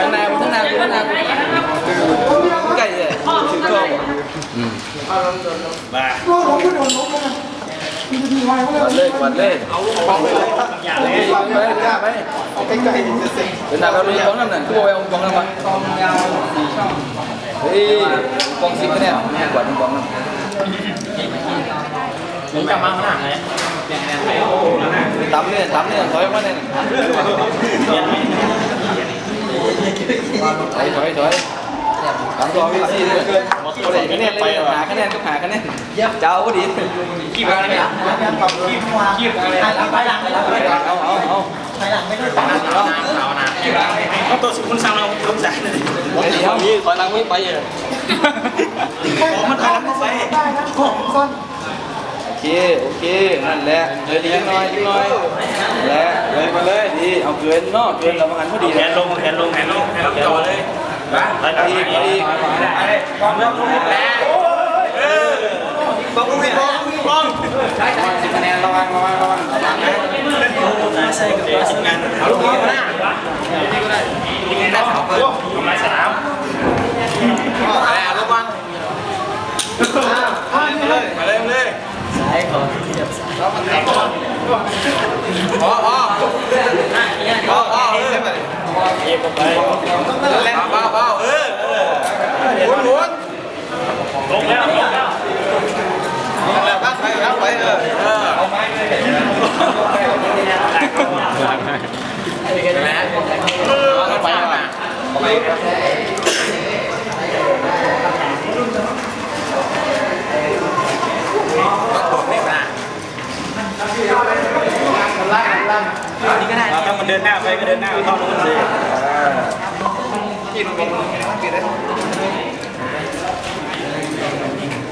ข้างในข้างในข้างในใกล้เลยถึงตัวมาวันเลยวันเลยเอาไปเลยไปเลยไปเอาใกล้ๆเป็นหน้าเราลุยของนั่นน่ะคือว่าเอาของนั่นมาเฮ้ยกองสิบคะแนนกว่ากองนั่นผมกลับมาข้างหลังเลย ตำเนี่ยตำเนี่ยถอยมาเนี่ยถอยถอยถอยตำตัววิซีเลยคนไหนคะแนนเลยหาคะแนนก็หาคะแนนเจ้าก็ดีขี้มาเลยขี้ขี้อะไรไปหลังไปหลังไปหลังเอาเอาเอาไปหลังไม่ได้เอาเอานะเอาตัวสุขุนสั่งเราสงสารเลยเดี๋ยวมีถอยหลังไม่ไปเลยมันถอย เค โอเค นั่นแหละเลยดีน้อยน้อยและเลยมาเลยดีเอาเกินเนาะเกินเราหันพอดีแขนลงแขนลงแขนลงแขนลงจ่อเลยไปไปดีไปดีไปกองเริ่มลงแล้วเออต้องลงให้ลงลงสิบคะแนนระวังระวังระวังระวังนะใช่กับตัวทำงานเอาลูกนี้มาหน้านี่ก็ได้นี่ก็ได้เอาเปิดทำลายสนามแล้วระวังมาเลยมาเลยมาเลย พอพอพอพอ เออเก็บไปเบาเบาเออหมุนหมุน ลงแล้วลงแล้ว นั่นแหละพักไปพักไปเออเออไปมา ล่างล่างนี่ก็ได้ถ้ามันเดินหน้าไปก็เดินหน้าเข้านู้นสิกินกินกินได้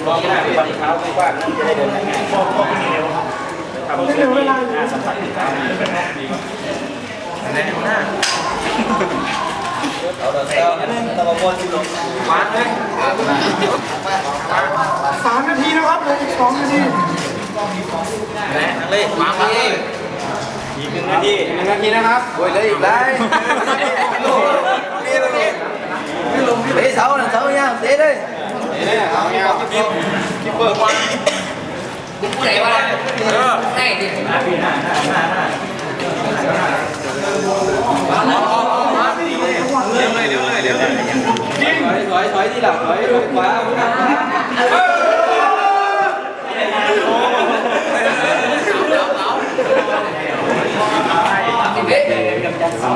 ลองได้บังเท้ากว้างนั่นจะได้เดินง่ายๆทำเวลาสัมผัสติดตามเอาเดี๋ยวเรามาวนสิลงมาเลยสามนาทีนะครับเลยสองนาทีเลยมาเลยอีกห นึ่งนาทีหนึ่งนาทีนะครับโอ้ยเลยอีกได้นี่ตรงนี้เตะเสาเสาย่างเตะเลยเนี่ยเอาเนี่ยคิปคิปเปิดมาผู้ใดว่าได้ดิถอยถอยถอยที่หลังถอยขวา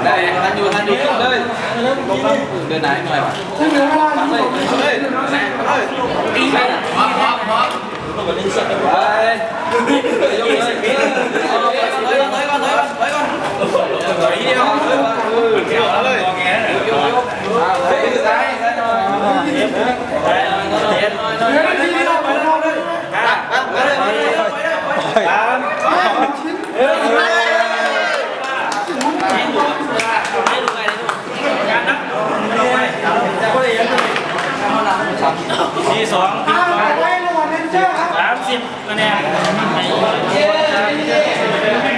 đây anh vô anh vô đây, đây bên này mời Hãy subscribe cho kênh Ghiền Mì Gõ Để không bỏ lỡ những video hấp dẫn สี่สองสามสิบคะแนน